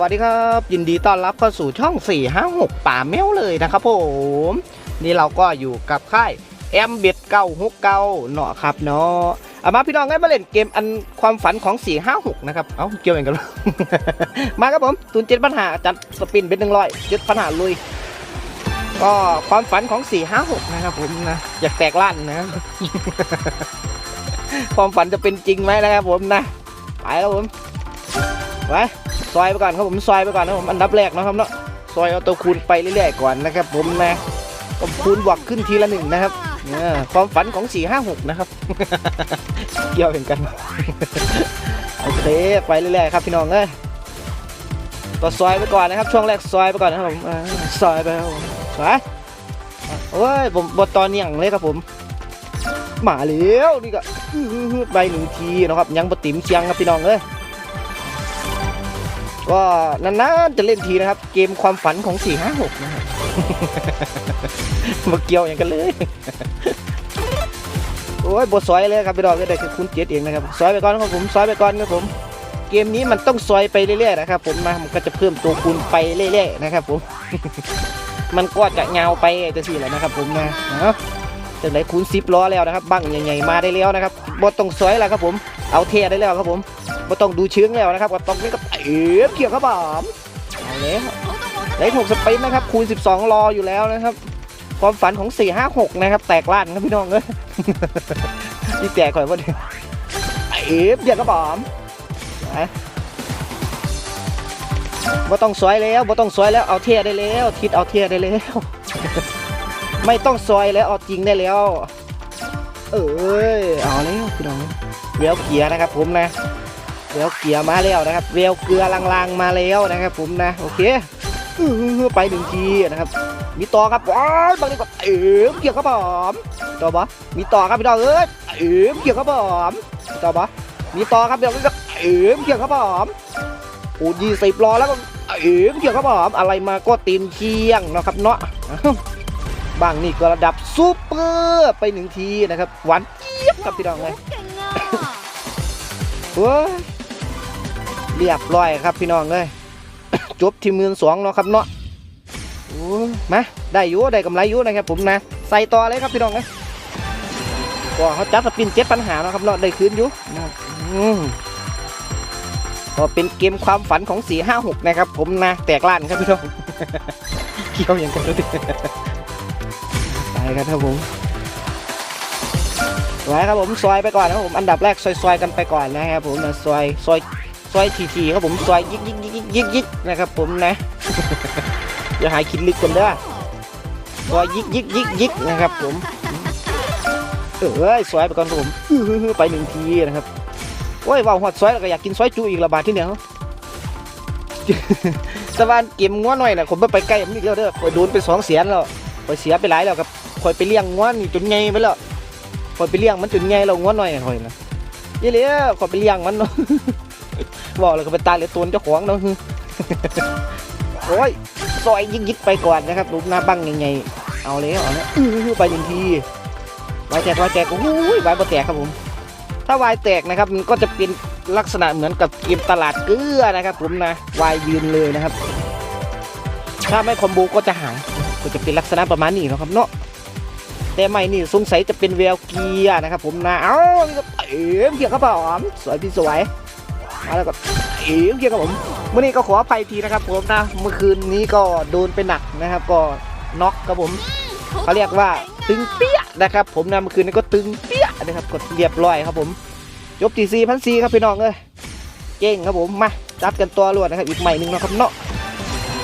วัสดีครับ ยินดีต้อนรับเข้าสู่ช่อง 456 ป่าแมวเลยนะครับผม นี่เราก็อยู่กับค่ายแอมเบ็ดเก้าหกเก้าเนาะครับเนาะเอามาพี่น้องให้มาเล่นเกมอันความฝันของ 456 นะครับ เอ้าเกี่ยวเองกันมาครับผมตุนเจ็ดปัญหาจัดสปินเป็นหนึ่งร้อยเจ็ดปัญหาลุย ก็ความฝันของ 456 นะครับผมนะ อยากแตกล้านนะครับความฝันจะเป็นจริงไหมนะครับผมนะ ไปครับผมไป ซอยไปก่อนครับผมซอยไปก่อนนะผมอันดับแรกนะครับเนาะซอยเอาตัวคูณไปเรื่อยๆก่อนนะครับ ผมนะก็คูณบวกขึ้นทีละหนึ่งนะครับเนี่ยความฝันของ 456 นะครับ เกี่ยวเห็นกันโอเคไปเรื่อยๆครับพี่น้องเอ้ยก็ซอยไปก่อนนะครับ ช่วงแรกซอยไปก่อนนะครับผมซอยไปครับผมซอยโอ้ยผมบทตอนเนียงเลยครับผมมาแล้วนี่ก็อื้อหือใบหนึ่งทีนะครับยังปติ๋มเชียงครับพี่น้องเอ้ย ก็นานๆจะเล่นทีนะครับ เกมความฝันของ 456 นะครับมาเกี่ยวอย่างกันเลย โอ้ยบทซอยเลยครับพี่น้องก็ได้แค่คุณเจ็ดเองนะครับซอยไปก่อนครับผมซอยไปก่อนครับผม เกมนี้มันต้องซอยไปเรื่อยๆนะครับผมนะมันก็จะเพิ่มตัวคูณไปเรื่อยๆนะครับผม มันก็จะเงาไปจะสิแหละนะครับ ผมนะเนาะจังไดคูณ10ล้อแล้วนะครับบังใหญ่ๆมาได้แล้วนะครับบ่ต้องสวยแล้วครับผม เอาเทได้แล้วครับผมบ่ต้องดูเชื้องแล้วนะครับก็ต้องนี่ก็เอ๋เกี่ยวครับผมเอาแล้วได้หกสปินนะครับคูณ 12 รออยู่แล้วนะครับ ความฝันของ 456 นะครับ แตกล้านครับพี่น้องเอ้ยที่แตกก่อนว่าเดี๋ยวเอ๋เกี่ยวครับผมไปบ่ต้องสวยแล้วบ่ต้องสวยแล้วเอาเทียได้แล้ว ทิศเอาเทียได้แล้ว ไม่ต้องซอยแล้วเอาจริงได้แล้ว เอ้ยเอาแล้วพี่น้อง เรียวเกียร์นะครับ ผมนะเรียวเกียร์มาแล้วนะครับเรียวเกลือลางๆมาแล้วนะครับ ผมนะโอเคไปหนึ่งทีนะครับมีต่อครับว้าบางทีก็เอ๋มเกี่ยวครับผมต่อปะมีต่อครับพี่น้องเอ้ยเอ๋มเกี่ยวครับผมต่อปะมีต่อครับเดี๋ยวก็เอ๋มเกี่ยวครับผมโอ้ยี่สิบรอแล้วก็เอ๋มเกี่ยวครับผมอะไรมาก็ตีนเคียงนะครับเนาะบางนี่ก็ระดับซูเปอร์ไปหนึ่งทีนะครับหวานเจี๊ยบครับพี่น้องเลย เก่งอะเฮ้ยเรียบร้อยครับพี่น้องเลยจบที่หมื่นสองเนาะครับเนาะโอ้ยมาได้อยู่ได้กำไรอยู่นะครับผมนะ ใส่ต่อเลยครับพี่น้องเลยก็เขาจัดสปินเจ็ดปัญหาเนาะครับเนาะได้คืนอยู่นะครับอืมก็เป็นเกมความฝันของ456นะครับ ผมนะแตกล้านครับพี่น้องเกี่ยวอย่างกันเลยไปกันครับผม ไว้ครับผมซอยไปก่อนนะครับผมอันดับแรกซอยๆกันไปก่อนนะครับผมนะซอยซอยซอยทีๆครับผมซอยยิกยิกยิกยิกยิกนะครับผมนะอย่าหายคิดลึกกันเด้อซอยยิกยิกยิกยิกนะครับผมเอ้ยซอยไปก่อนครับผมไปหนึ่งทีนะครับโอ้ยว่าวหอดซอยแล้วก็อยากกินซอยจุอีกระบาดที่เหนียวแต่ว่าเก็มง้อหน่อยนะผมไม่ไปใกล้มันอีกแล้วเด้อคอยโดนไปสองเสียนแล้วคอยเสียไปหลายแล้วครับคอยไปเลี้ยงง้วนจนไงไปแล้ว คอไปเลี้ยงมันจนไงเราง้วนหน่อยคอยนะยี่เลยคอไปเลี้ยงมันเนาะบอกเลยก็ไปตายเลยตัวเจ้าของเนาะโอ้ยซอยยิกยิกไปก่อนนะครับลูกหน้าบังยังไงเอาแล้วเอาแล้วอื้อไปหนึ่งทีวายแตกวายแตกโอ้ยวายบ่แตกครับผม ถ้าวายแตกนะครับมันก็จะเป็นลักษณะเหมือนกับเกมตลาดเกลือนะครับ ผมนะวายยืนเลยนะครับ ถ้าไม่คอมโบก็จะหายก็จะเป็นลักษณะประมาณนี้นะครับเนาะ แต่ไม่นี่สงสัยจะเป็นแววเกียร์นะครับผมนะ เอ้าเอ๋มเกียร์ครับผมสวยพี่สวยมาแล้วก็เอ๋มเกียร์ครับผมเมื่อนี้ก็ขออภัยทีนะครับผมนะ เมื่อคืนนี้ก็โดนไปหนักนะครับ ก็น็อกครับผมเขาเรียกว่าตึงเปี้ยนะครับ ผมนะเมื่อคืนนี้ก็ตึงเปี้ยนะครับก็เรียบร้อยครับผมจบที่สี่พันสี่ครับพี่น้องเอ้ยเก่งครับผมมาจัดกันตัวรวดนะครับอีกใหม่หนึ่งนะครับเนาะ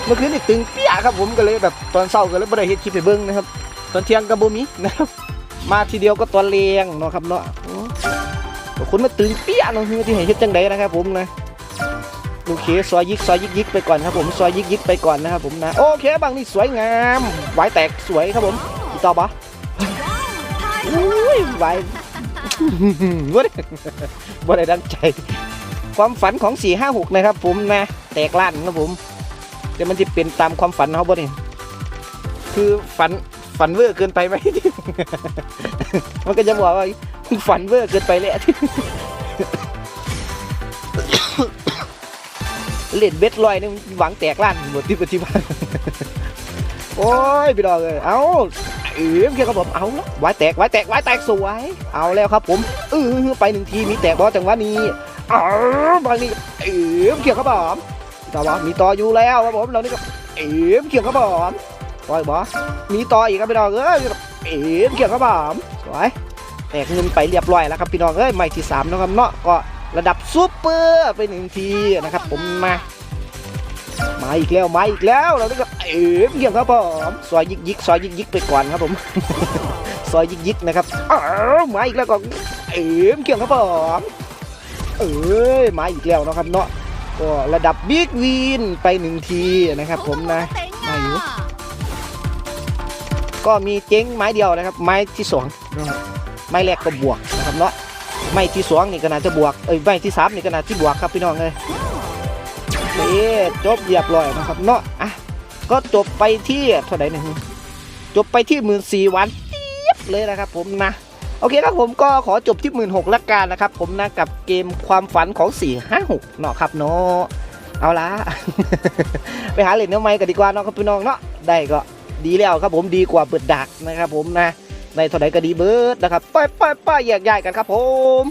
เมื่อคืนนี่ตึงเปี้ยครับผมก็เลยแบบตอนเช้าก็เลยไม่ได้เฮ็ดคลิปไปเบิ้งนะครับ ตอนเที่ยงก็บ่มีนะครับ มาทีเดียวก็ตัวเลียงเนาะครับเนาะโอ้ก็คุณมาตึงเปี้ยเนาะที่เห็นเฮ็ดจังไดนะครับ ผมนะโอเคซอยยิกซอยยิกยิกไปก่อนครับผมซอยยิกยิกไปก่อนนะครับผมนะโอเคบางนี่สวยงามไว้แตกสวยครับผมอีกต่อปะอุ้ยไว้บ่ได้บ่ได้ดังใจ ความฝันของ456นะครับ ผมนะ แตกล้านครับผมเดี๋ยวมันจะเป็นตามความฝันเขาบ่นี่คือฝัน ฝันเวอร์เกินไปไหมมันก็จะบอกว่าฝันเวอร์เกินไปเละเล่นเบ็ดลอยนี่หวังแตกล้านหมดที่ปฏิบัติโอ้ยพี่ดอกเลยเอาเอ๋มเกี่ยวกับผมเอาล้ววายแตกวายแตกวายแตกสวย เอาแล้วครับ ผมเออไปหนึ่งทีมีแตกบอลจังหวะนี้เอาบางนี้เอ๋มเกี่ยวกับผมต่อวะมีต่ออยู่แล้วครับผมเรานี่ก็เอ๋มเกี่ยวกับผม ปล่อยบอมีต่ออีกครับพี่ดอกเอ้ยเอ๋มเกี่ยวกับผมสวยแตกเงินไปเรียบร้อยแล้วครับพี่น้องเอ้ยใหม่ที่สามนะครับเนาะก็ระดับซูเปอร์ไปหนึ่งทีนะครับ ผมมามาอีกแล้วมาอีกแล้วเราต้กับเอ๋มเกี่ยงครับผมซอยยิกยิกซอยยิกยิกไปก่อนครับผมซอยยิกยิกนะครับอ้าวมาอีกแล้วก็เอ๋มเกี่ยงครับผมเอ้ยมาอีกแล้วนะครับเนาะก็ระดับบิ๊กวีนไปหนึ่งทีนะครับ ผมนะ ก็มีเจ๊งไม้เดียวนะครับ ไม้ที่สองนะครับไม้แรกก็บวกนะครับเนาะไม้ที่สองนี่ก็น่าจะบวกเอ้ยไม้ที่สามนี่ก็น่าจะบวกครับพี่น้องเลยนี่จบเรียบร้อยนะครับเนาะอะก็จบไปที่เท่าไหร่นะจบไปที่หมื่นสี่วันเจี๊ยบเลยนะครับ ผมนะโอเคครับผมก็ขอจบที่หมื่นหกละกันนะครับ ผมนะกับเกมความฝันของสี่ห้าหกเนาะครับเนาะเอาละไปหาเหรียญเนื้อไม้กันดีกว่าเนาะครับพี่น้องเนาะได้ก็ ดีแล้วครับผมดีกว่าเปิดดักนะครับผมนะในเท่าไหร่ก็ดีเบิร์ดนะครับไปไปไปแยกย้ายกันครับผม